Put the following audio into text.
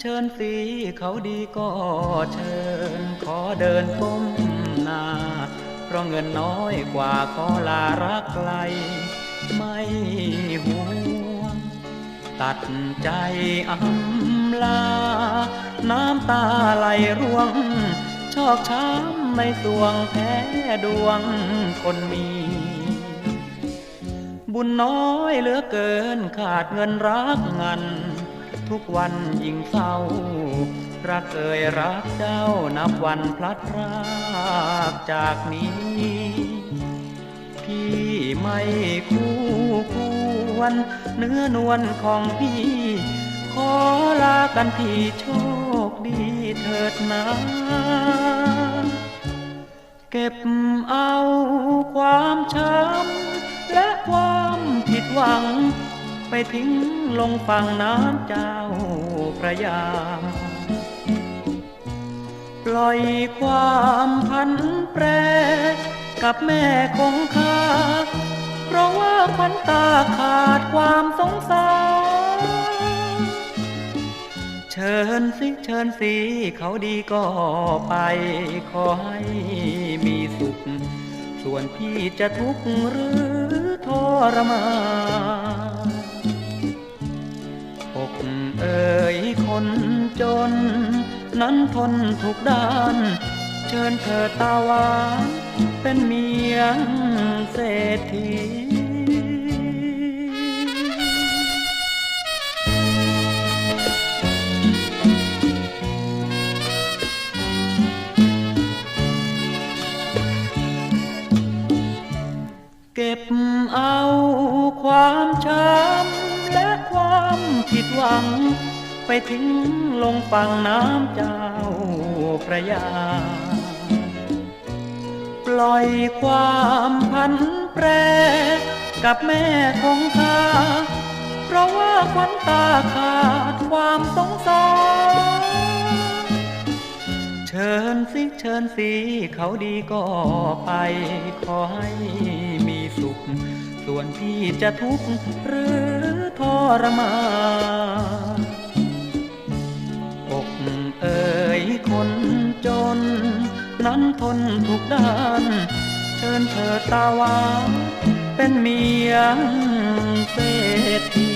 เชิญสิเขาดีก็เชิญ ขอเดินก้มหน้า เพราะเงินน้อยกว่าขอลารักไกล ไม่ห่วง ตัดใจอำลา น้ำตาไหลร่วง ชอกช้ำในสวงแพ้ดวงคนมีบุญน้อยเหลือเกินขาดเงินรักเงิน ทุกวันยิ่งเศร้า รักเอ่ยรักเจ้านับวันพลัดพรากจากนี้ พี่ไม่คู่ควรเนื้อนวลของพี่ ขอลากันพี่โชคดีเถิดนะเก็บเอาความช้ำ ไปทิ้งลงฝั่งน้ำเจ้าพระยา ปล่อยความพันแปรกับแม่คงคาเพราะว่าขวัญตาขาดความสงสาร เชิญสิเชิญสิเขาดีก็ไป ขอให้มีสุข ส่วนพี่จะทุกข์หรือทรมาน อกเอ่ยคนจน นั้นทนทุกด้าน เชิญเธอตาหวานเป็นเมียเศรษฐีเก็บเอา ผิดหวัง ไปทิ้งลงฝั่งน้ำเจ้าพระยา ปล่อยความพันแปรกับแม่คงคาเพราะว่าขวัญตาขาดความสงสารเชิญสิเชิญสิเขาดีก็ไปขอให้มีสุข ส่วนพี่จะทุกข์หรือ รมานอกเอ่ยคนจน นั้นทนทุกด้าน เชิญเธอตาวาเป็นเมียเศรษฐี